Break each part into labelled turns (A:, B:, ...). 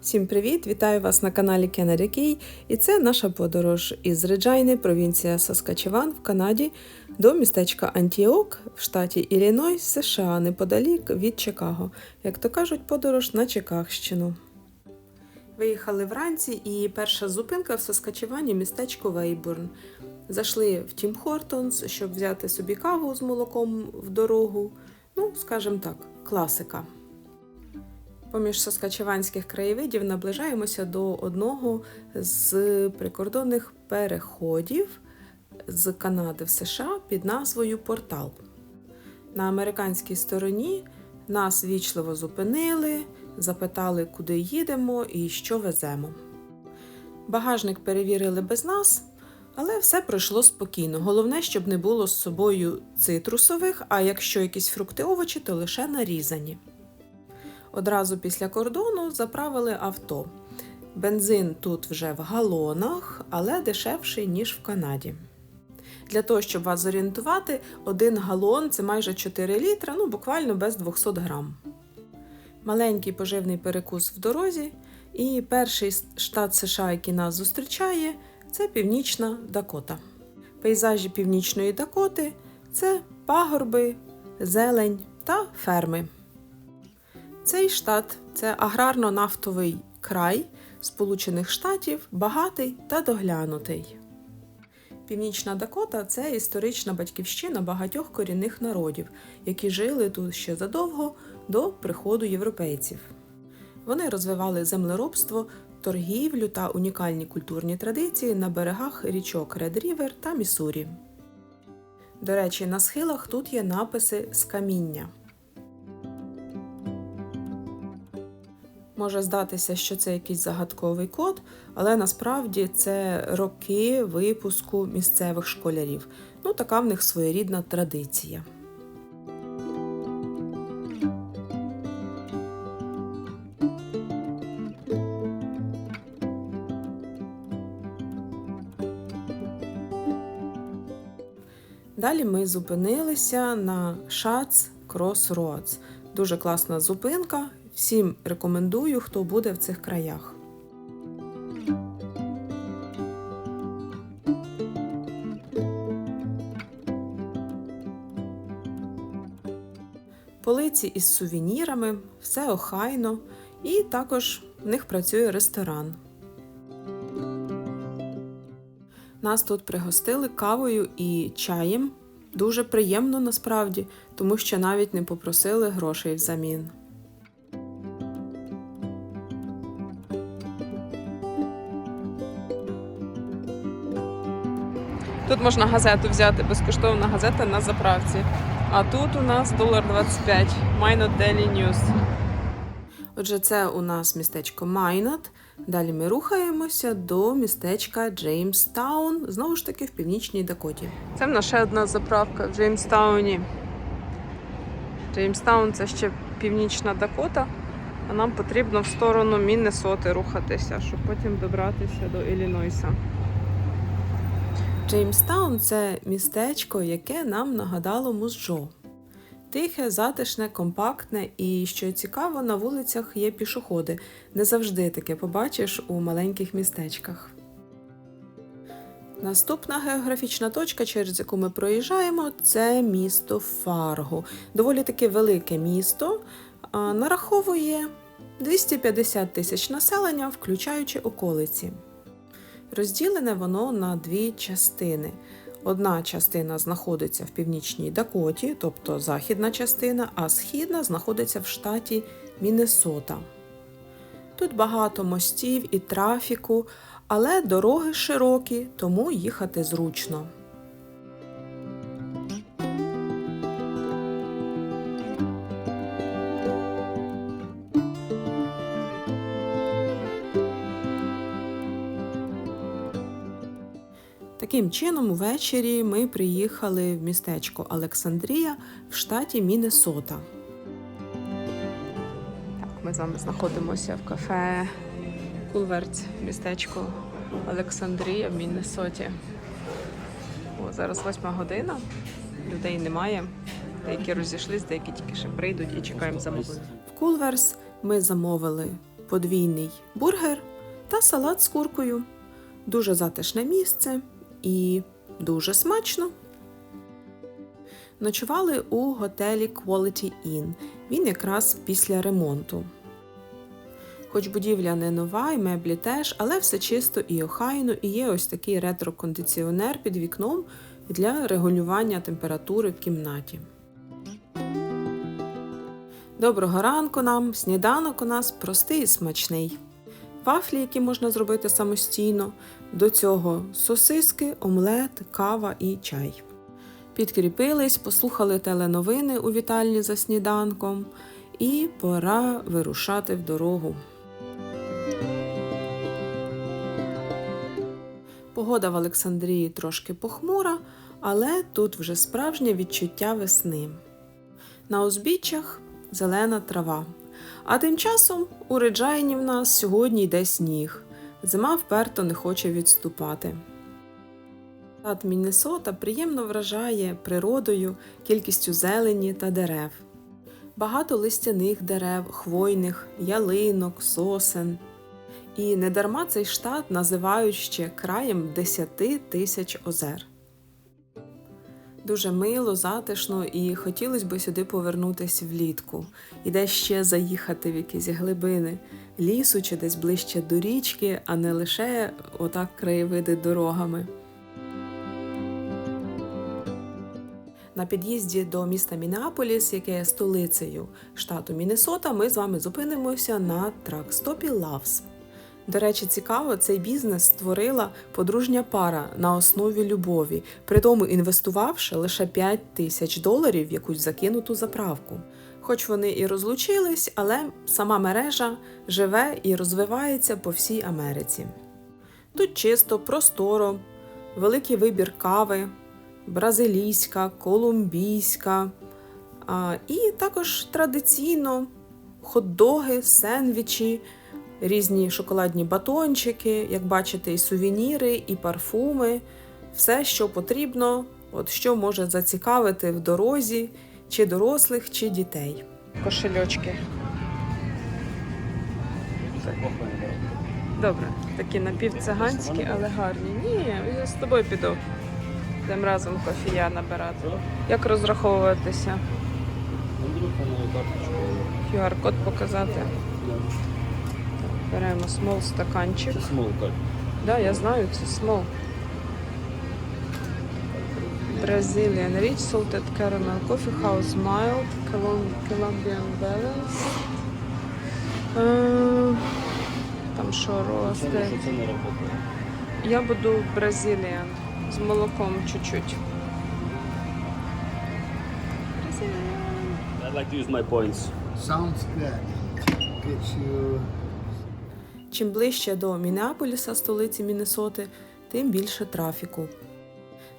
A: Всім привіт! Вітаю вас на каналі Key. І це наша подорож із Реджайни, провінція Саскачеван в Канаді, до містечка Антіок в штаті Іллінойс, США, неподалік від Чикаго. Як то кажуть, подорож на Чикагщину. Виїхали вранці, і перша зупинка в Саскачевані містечко Вейбурн. Зайшли в Тім Хортонс, щоб взяти собі каву з молоком в дорогу. Ну, скажімо так, класика. Поміж саскачеванських краєвидів наближаємося до одного з прикордонних переходів з Канади в США під назвою Портал. На американській стороні нас вічливо зупинили, запитали, куди їдемо і що веземо. Багажник перевірили без нас, але все пройшло спокійно. Головне, щоб не було з собою цитрусових, а якщо якісь фрукти овочі, то лише нарізані. Одразу після кордону заправили авто. Бензин тут вже в галонах, але дешевший, ніж в Канаді. Для того, щоб вас зорієнтувати, один галон це майже 4 літра, ну буквально без 200 грам. Маленький поживний перекус в дорозі. І перший штат США, який нас зустрічає, це Північна Дакота. Пейзажі Північної Дакоти це пагорби, зелень та ферми. Цей штат це аграрно-нафтовий край Сполучених Штатів, багатий та доглянутий. Північна Дакота це історична батьківщина багатьох корінних народів, які жили тут ще задовго до приходу європейців. Вони розвивали землеробство, торгівлю та унікальні культурні традиції на берегах річок Ред Рівер та Міссурі. До речі, на схилах тут є написи з каміння. Може здатися, що це якийсь загадковий код, але насправді це роки випуску місцевих школярів. Ну, така в них своєрідна традиція. Далі ми зупинилися на Шац Crossroads. Дуже класна зупинка. Всім рекомендую, хто буде в цих краях. Полиці із сувенірами, все охайно, і також в них працює ресторан. Нас тут пригостили кавою і чаєм. Дуже приємно насправді, тому що навіть не попросили грошей взамін. Тут можна газету взяти, безкоштовна газета на заправці. А тут у нас долар 25. Майнот Daily News. Отже, це у нас містечко Майнот. Далі ми рухаємося до містечка Джеймстаун, знову ж таки в північній Дакоті. Це в нас ще одна заправка в Джеймстауні. Джеймстаун це ще північна Дакота, а нам потрібно в сторону Міннесоти рухатися, щоб потім добратися до Іллінойса. Джеймстаун це містечко, яке нам нагадало Музджо. Тихе, затишне, компактне і, що цікаво, на вулицях є пішоходи. Не завжди таке побачиш у маленьких містечках. Наступна географічна точка, через яку ми проїжджаємо, це місто Фарго. Доволі таки велике місто. Нараховує 250 тисяч населення, включаючи околиці. Розділене воно на дві частини. Одна частина знаходиться в північній Дакоті, тобто західна частина, а східна знаходиться в штаті Міннесота. Тут багато мостів і трафіку, але дороги широкі, тому їхати зручно. Таким чином, ввечері ми приїхали в містечко Олександрія в штаті Міннесота. Так, ми з вами знаходимося в кафе Кулверц, містечко Олександрія в Міннесоті. О, зараз восьма година, людей немає. Деякі розійшлись, деякі тільки ще прийдуть і чекаємо замовлення. В Кулверс ми замовили подвійний бургер та салат з куркою. Дуже затишне місце і дуже смачно. Ночували у готелі Quality Inn. Він якраз після ремонту. Хоч будівля не нова, і меблі теж, але все чисто і охайно, і є ось такий ретро-кондиціонер під вікном для регулювання температури в кімнаті. Доброго ранку нам! Сніданок у нас простий і смачний. Вафлі, які можна зробити самостійно. До цього сосиски, омлет, кава і чай. Підкріпились, послухали теленовини у вітальні за сніданком, і пора вирушати в дорогу. Погода в Олександрії трошки похмура, але тут вже справжнє відчуття весни. На узбіччях зелена трава. А тим часом у Реджайні в нас сьогодні йде сніг. Зима вперто не хоче відступати. Штат Міннесота приємно вражає природою, кількістю зелені та дерев. Багато листяних дерев, хвойних, ялинок, сосен. І недарма цей штат називають ще краєм 10 тисяч озер. Дуже мило, затишно і хотілося б сюди повернутися влітку і десь ще заїхати в якісь глибини лісу чи десь ближче до річки, а не лише отак краєвиди дорогами. На під'їзді до міста Мінеаполіс, яке є столицею штату Міннесота, ми з вами зупинимося на тракстопі Лавс. До речі, цікаво, цей бізнес створила подружня пара на основі любові, при тому інвестувавши лише 5 тисяч доларів в якусь закинуту заправку. Хоч вони і розлучились, але сама мережа живе і розвивається по всій Америці. Тут чисто, просторо, великий вибір кави, бразилійська, колумбійська, і також традиційно хот-доги, сендвічі, різні шоколадні батончики, як бачите, і сувеніри, і парфуми, все, що потрібно, от що може зацікавити в дорозі, чи дорослих, чи дітей. Кошельочки. Добре, такі напівциганські, але гарні. Ні, я з тобою піду. Тим разом кофія набирати. Як розраховуватися? QR-код показати. Беремо small стаканчик.
B: Це смолка.
A: Да, я знаю, це small. Brazilian Rich Salted Caramel Coffee House Mild Colombian Balance. Е, Там що, росте?
B: це не працює.
A: Я буду Brazilian з молоком чуть-чуть. Brazilian.
B: I'd like to use my points.
C: Sounds good. Get you.
A: Чим ближче до Мінеаполіса, столиці Міннесоти, тим більше трафіку.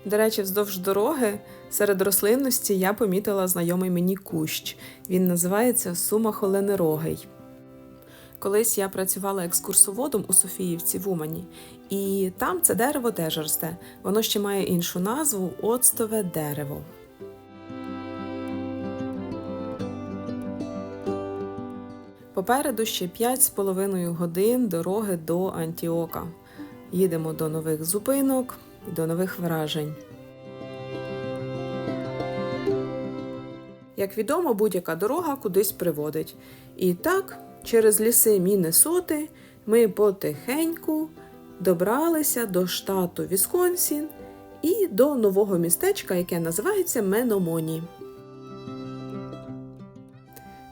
A: До речі, вздовж дороги серед рослинності я помітила знайомий мені кущ. Він називається Сумахоленерогий. Колись я працювала екскурсоводом у Софіївці в Умані, і там це дерево теж росте. Воно ще має іншу назву оцтове дерево. Попереду ще 5,5 годин дороги до Антіока. Їдемо до нових зупинок до нових вражень. Як відомо, будь-яка дорога кудись приводить. І так, через ліси Міннесоти ми потихеньку добралися до штату Вісконсін і до нового містечка, яке називається Меномоні.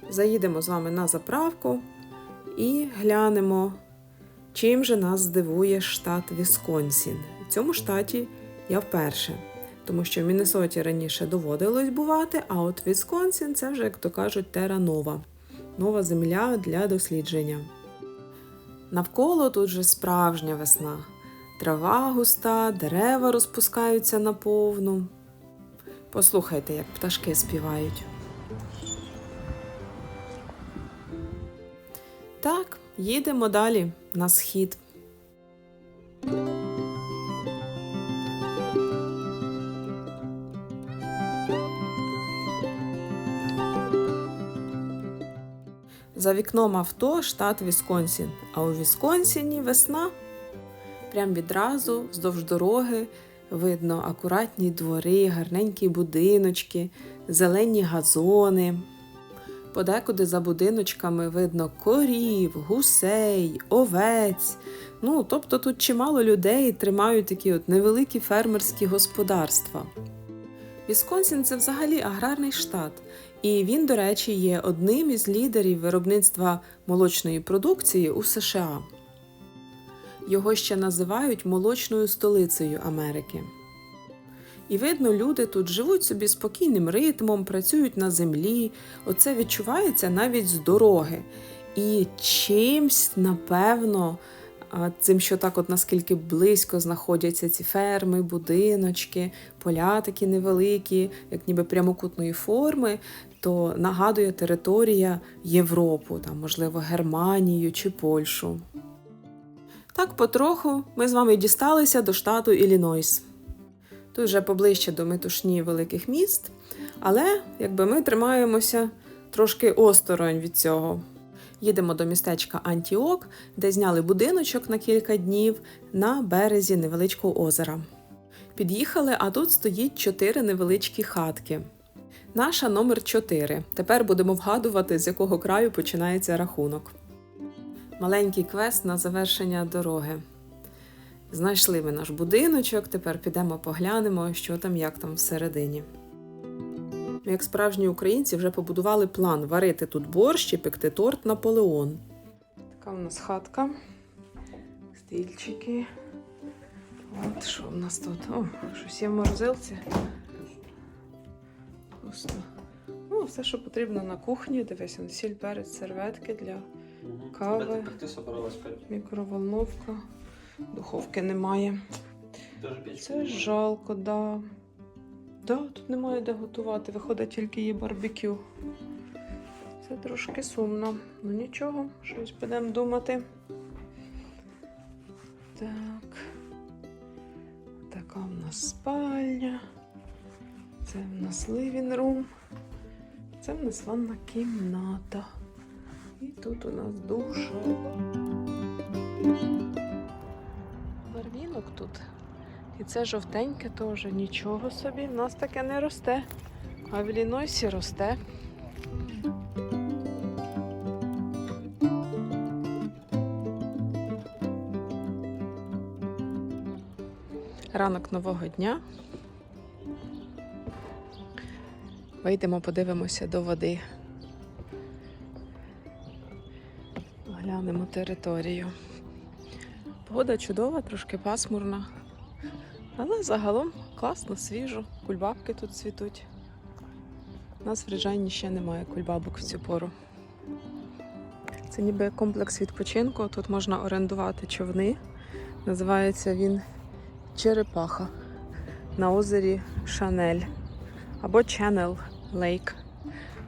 A: Заїдемо з вами на заправку і глянемо, чим же нас здивує штат Вісконсін. В цьому штаті я вперше, тому що в Міннесоті раніше доводилось бувати, а от Вісконсін це вже, як то кажуть, тера нова, нова земля для дослідження. Навколо тут же справжня весна. Трава густа, дерева розпускаються наповну. Послухайте, як пташки співають. Їдемо далі на схід. За вікном авто штат Вісконсін, а у Вісконсіні весна. Прям відразу вздовж дороги видно акуратні двори, гарненькі будиночки, зелені газони. Подекуди за будиночками видно корів, гусей, овець. Ну, тобто тут чимало людей тримають такі от невеликі фермерські господарства. Вісконсін це взагалі аграрний штат, і він, до речі, є одним із лідерів виробництва молочної продукції у США. Його ще називають молочною столицею Америки. І видно, люди тут живуть собі спокійним ритмом, працюють на землі. Оце відчувається навіть з дороги. І чимсь, напевно, цим, що так, от наскільки близько знаходяться ці ферми, будиночки, поля такі невеликі, як ніби прямокутної форми, то нагадує територія Європу, там, можливо, Германію чи Польщу. Так потроху ми з вами дісталися до штату Іллінойс. Тут вже поближче до метушні великих міст, але якби ми тримаємося трошки осторонь від цього. Їдемо до містечка Антіок, де зняли будиночок на кілька днів на березі невеличкого озера. Під'їхали, а тут стоїть чотири невеличкі хатки. Наша номер 4. Тепер будемо вгадувати, з якого краю починається рахунок. Маленький квест на завершення дороги. Знайшли ми наш будиночок, тепер підемо поглянемо, що там, як там всередині. Ми, Як справжні українці вже побудували план варити тут борщ і пекти торт Наполеон. Така у нас хатка, стільчики. От що в нас тут? О, щось є в морозилці. Просто. Ну, все, що потрібно на кухні. Дивися, на сіль, перець, серветки для Кави. Мікроволновка. Духовки немає. Це жалко, да. Да, тут немає де готувати, виходить тільки є барбекю. Це трошки сумно. Ну нічого, щось будемо думати. Так. Така в нас спальня. Це в нас living room. Це в нас ванна кімната. І тут у нас душ. Барвінок тут. І це жовтеньке теж нічого собі. В нас таке не росте. А в Іллінойсі росте. Ранок нового дня. Вийдемо, подивимося до води. Глянемо територію. Погода чудова, трошки пасмурна. Але загалом класно, свіжо. Кульбабки тут цвітуть. У нас в Ріжайні ще немає кульбабок в цю пору. Це ніби комплекс відпочинку. Тут можна орендувати човни. Називається він Черепаха на озері Шанель або Channel Lake.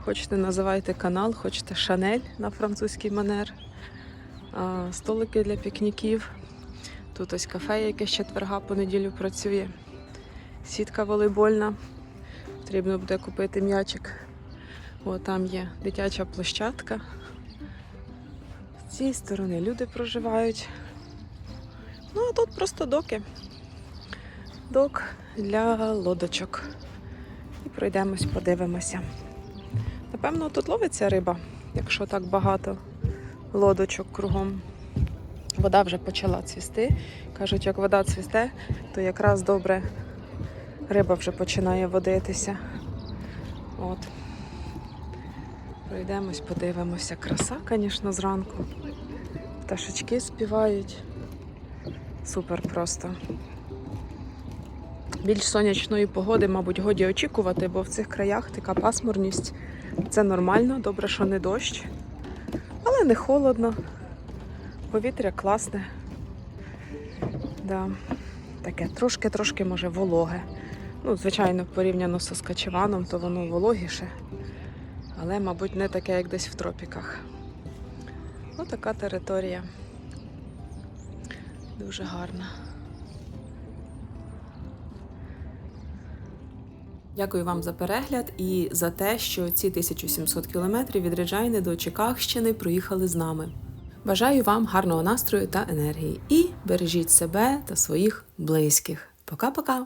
A: Хочете називайте канал, хочете Шанель на французький манер. Столики для пікніків. Тут ось кафе, яке з четверга по неділю працює. Сітка волейбольна. Потрібно буде купити м'ячик. О, там є дитяча площадка. З цієї сторони люди проживають. Ну, а тут просто доки. Док для лодочок. І пройдемось, подивимося. Напевно, тут ловиться риба, якщо так багато лодочок кругом. Вода вже почала цвісти. Кажуть, як вода цвісте, то якраз добре риба вже починає водитися. От. Пройдемось, подивимося. Краса, звісно, зранку. Пташечки співають. Супер просто. Більш сонячної погоди, мабуть, годі очікувати, бо в цих краях така пасмурність. Це нормально, добре, що не дощ. Але не холодно. Повітря класне. Да. Таке трошки-трошки може вологе. Ну, звичайно, порівняно з Соскачеваном, то воно вологіше. Але, мабуть, не таке, як десь в тропіках. Ось така територія. Дуже гарна. Дякую вам за перегляд і за те, що ці 1700 кілометрів від Реджайни до Чикагщини проїхали з нами. Бажаю вам гарного настрою та енергії і бережіть себе та своїх близьких. Пока-пока!